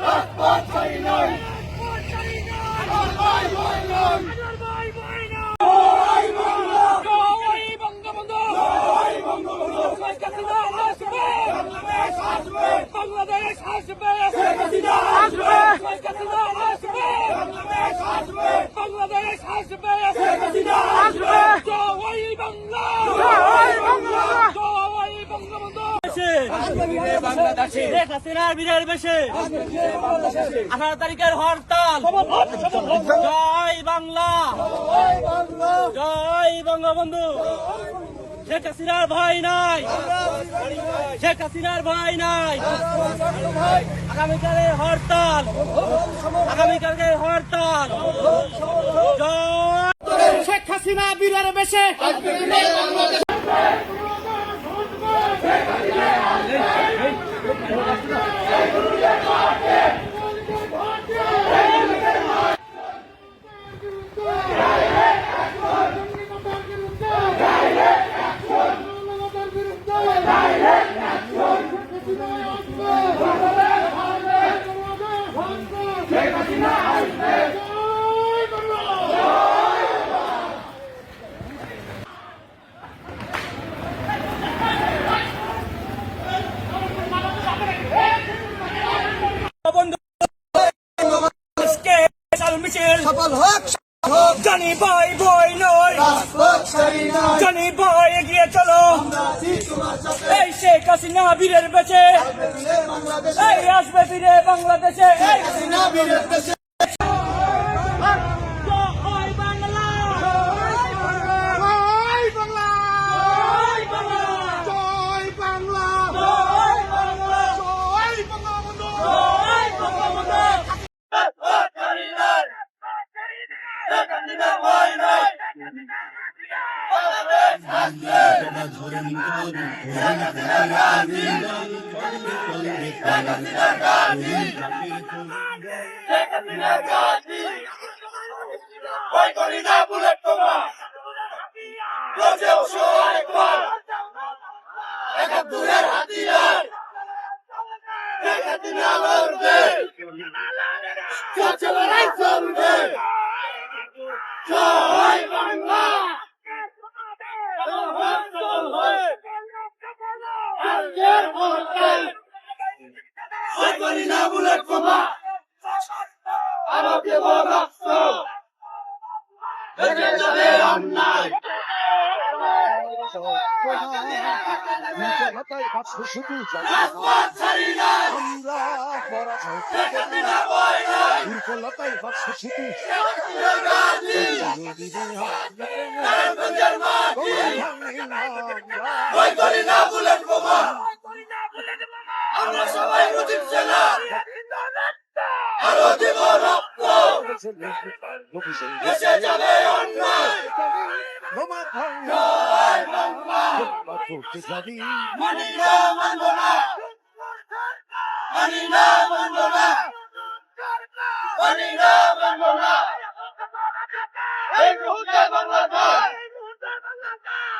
Let's fight, fight, fight! বীরের বেশে আঠারো তারিখের হরতাল জয় বাংলা। জয় বঙ্গবন্ধু। শেখ হাসিনার ভয় নাই। শেখ হাসিনার ভাই নাই। আগামীকালের হরতাল। আগামীকালকে হরতাল। শেখ হাসিনা বীরের বেশে। হোক জানি ভাই বই নয়। জানি ভাই এগিয়ে চলো। এই শেখ হাসিনা বীরের বেঁচে। এই আসবে বীরে বাংলাদেশে। এই হাসিনা বীরের দেশে জয় বাংলা জয় বাংলা জয় বাংলা জয় বাংলা জয় বাংলা জয় বাংলা জয় বঙ্গবন্ধু জয় বঙ্গবন্ধু ভয় করি না বুলেট তোমা রোজে ওসো আরেকবার একাত্তরের হাতিয়ার একাত্তরে লড়বে চলছে লড়াই চলবে জয় বাংলা না বুলেট তোমা আমাকে বড় রক্ত ভেঙে যাবে অন্যায় রাজপথ ছাড়ি না ভয় নাই নারায়ণগঞ্জের মাটি ভয় করি না বুলেট বোমা আমরা সবাই মুজিব সেনা আরও দেব রক্ত দেশে যাবে অন্যায় জয় বাংলা মানি না মানব না মানি না মানব না মানি না মানব না এই মুহূর্তে বাংলাদেশ আজকে যত রাজাকার এই মুহূর্তে বাংলাদেশ চিরস্মৃতি গেলিঙ্গল হই হই